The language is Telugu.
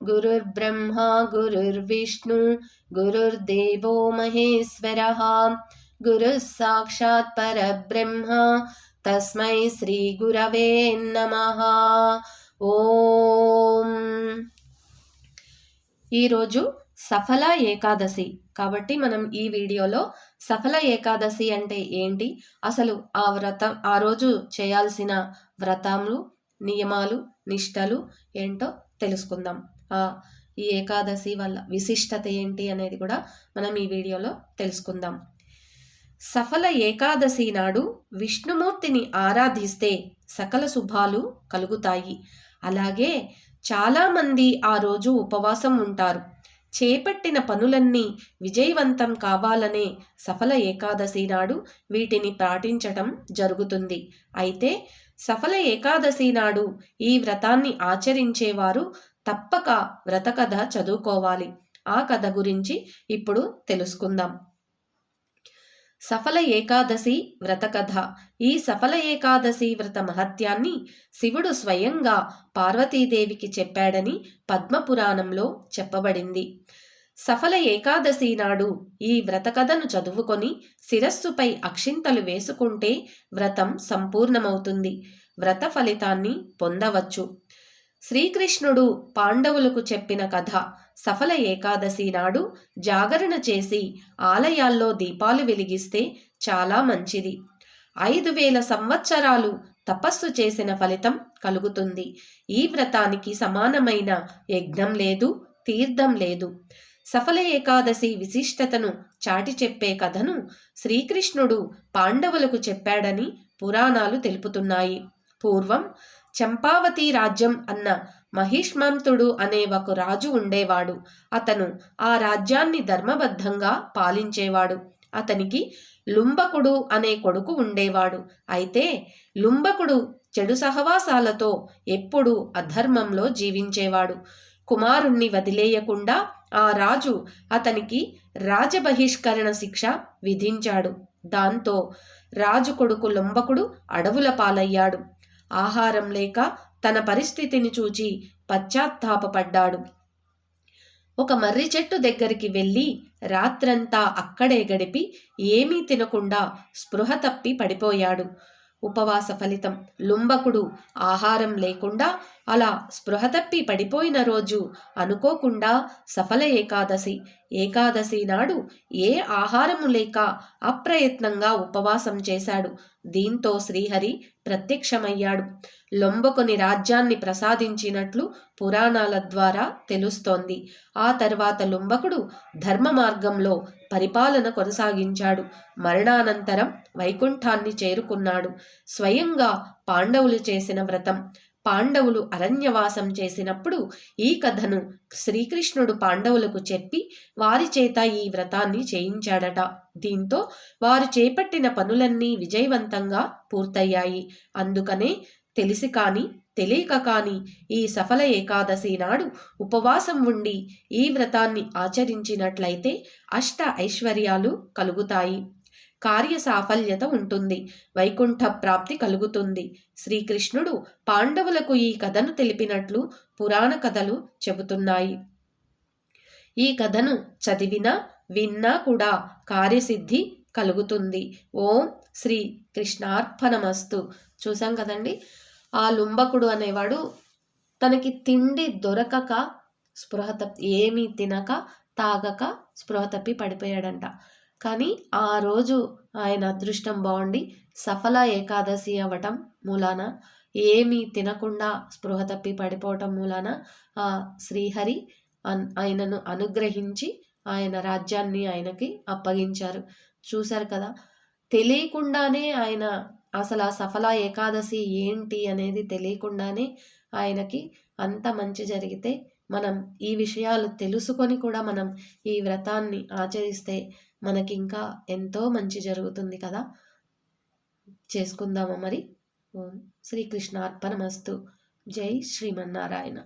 गुरुर्ब्रह्मा गुरुर्विष्णु गुरुर्देवो महेश्वरः गुरुः साक्षात् परब्रह्म तस्मै श्रीगुरवे नमः ఓం ఈరోజు సఫల ఏకాదశి కాబట్టి మనం ఈ వీడియోలో సఫల ఏకాదశి అంటే ఏంటి అసలు ఆ వ్రతం ఆ రోజు చేయాల్సిన వ్రతములు నియమాలు నిష్టలు ఏంటో తెలుసుకుందాం ఈ ఏకాదశి వల్ల విశిష్టత ఏంటి అనేది కూడా మనం ఈ వీడియోలో తెలుసుకుందాం. సఫల ఏకాదశి నాడు విష్ణుమూర్తిని ఆరాధిస్తే సకల శుభాలు కలుగుతాయి. అలాగే చాలామంది ఆ రోజు ఉపవాసం ఉంటారు. చేపట్టిన పనులన్నీ విజయవంతం కావాలనే సఫల ఏకాదశి నాడు వీటిని పాటించటం జరుగుతుంది. అయితే సఫల ఏకాదశి నాడు ఈ వ్రతాన్ని ఆచరించేవారు తప్పక వ్రతకథ చదువుకోవాలి. ఆ కథ గురించి ఇప్పుడు తెలుసుకుందాం. సఫల ఏకాదశి వ్రత కథ ఈ సఫల ఏకాదశి వ్రత మహత్యాన్ని శివుడు స్వయంగా పార్వతీదేవికి చెప్పాడని పద్మపురాణంలో చెప్పబడింది. సఫల ఏకాదశి నాడు ఈ వ్రతకథను చదువుకొని శిరస్సుపై అక్షింతలు వేసుకుంటే వ్రతం సంపూర్ణమవుతుంది. వ్రత ఫలితాన్ని పొందవచ్చు. శ్రీకృష్ణుడు పాండవులకు చెప్పిన కథ సఫల ఏకాదశి నాడు జాగరణ చేసి ఆలయాల్లో దీపాలు వెలిగిస్తే చాలా మంచిది. ఐదు వేల సంవత్సరాలు తపస్సు చేసిన ఫలితం కలుగుతుంది. ఈ వ్రతానికి సమానమైన యజ్ఞం లేదు తీర్థం లేదు. సఫల ఏకాదశి విశిష్టతను చాటి చెప్పే కథను శ్రీకృష్ణుడు పాండవులకు చెప్పాడని పురాణాలు తెలుపుతున్నాయి. పూర్వం చంపావతి రాజ్యం అన్న మహిష్మంతుడు అనే ఒక రాజు ఉండేవాడు. అతను ఆ రాజ్యాన్ని ధర్మబద్ధంగా పాలించేవాడు. అతనికి లుంబకుడు అనే కొడుకు ఉండేవాడు. అయితే లుంబకుడు చెడు సహవాసాలతో ఎప్పుడూ అధర్మంలో జీవించేవాడు. కుమారుణ్ణి వదిలేయకుండా ఆ రాజు అతనికి రాజబహిష్కరణ శిక్ష విధించాడు. దాంతో రాజు కొడుకు లుంబకుడు అడవుల పాలయ్యాడు. ఆహారం లేక తన పరిస్థితిని చూచి పశ్చాత్తాపడ్డాడు ఒక మర్రి చెట్టు దగ్గరికి వెళ్ళి రాత్రంతా అక్కడే గడిపి ఏమీ తినకుండా స్పృహ తప్పి పడిపోయాడు. ఉపవాస ఫలితం లుంబకుడు ఆహారం లేకుండా అలా స్పృహ తప్పి పడిపోయిన రోజు అనుకోకుండా సఫల ఏకాదశి. ఏకాదశి నాడు ఏ ఆహారము లేక అప్రయత్నంగా ఉపవాసం చేశాడు. దీంతో శ్రీహరి ప్రత్యక్షమయ్యాడు. లొంబకుని రాజ్యాన్ని ప్రసాదించినట్లు పురాణాల ద్వారా తెలుస్తోంది. ఆ తర్వాత లుంబకుడు ధర్మ మార్గంలో పరిపాలన కొనసాగించాడు. మరణానంతరం వైకుంఠాన్ని చేరుకున్నాడు. స్వయంగా పాండవులు చేసిన వ్రతం. పాండవులు అరణ్యవాసం చేసినప్పుడు ఈ కథను శ్రీకృష్ణుడు పాండవులకు చెప్పి వారి చేత ఈ వ్రతాన్ని చేయించాడట. దీంతో వారు చేపట్టిన పనులన్నీ విజయవంతంగా పూర్తయ్యాయి. అందుకనే తెలిసి కాని తెలియక కాని ఈ సఫల ఏకాదశి నాడు ఉపవాసం ఉండి ఈ వ్రతాన్ని ఆచరించినట్లయితే అష్ట ఐశ్వర్యాలు కలుగుతాయి. కార్య సాఫల్యత ఉంటుంది. వైకుంఠ ప్రాప్తి కలుగుతుంది. శ్రీకృష్ణుడు పాండవులకు ఈ కథను తెలిపినట్లు పురాణ కథలు చెబుతున్నాయి. ఈ కథను చదివినా విన్నా కూడా కార్యసిద్ధి కలుగుతుంది. ఓం శ్రీ కృష్ణార్పణమస్తు. చూసాం కదండి? ఆ లుంబకుడు అనేవాడు తనకి తిండి దొరకక స్పృహ ఏమీ తినక తాగక స్పృహ తప్పి పడిపోయాడంట. కానీ ఆ రోజు ఆయన అదృష్టం బాగుండి సఫల ఏకాదశి అవ్వటం మూలాన ఏమీ తినకుండా స్పృహ తప్పి పడిపోవటం మూలాన ఆ శ్రీహరి ఆయనను అనుగ్రహించి ఆయన రాజ్యాన్ని ఆయనకి అప్పగించారు. చూశారు కదా? తెలియకుండానే ఆయన అసలు ఆ సఫల ఏకాదశి ఏంటి అనేది తెలియకుండానే ఆయనకి అంత మంచి జరిగితే మనం ఈ విషయాలు తెలుసుకొని కూడా మనం ఈ వ్రతాన్ని ఆచరిస్తే మనకి ఇంకా ఎంతో మంచి జరుగుతుంది కదా. చేసుకుందామా మరి? ఓం శ్రీకృష్ణ అర్పణమస్తు జై శ్రీమన్నారాయణ.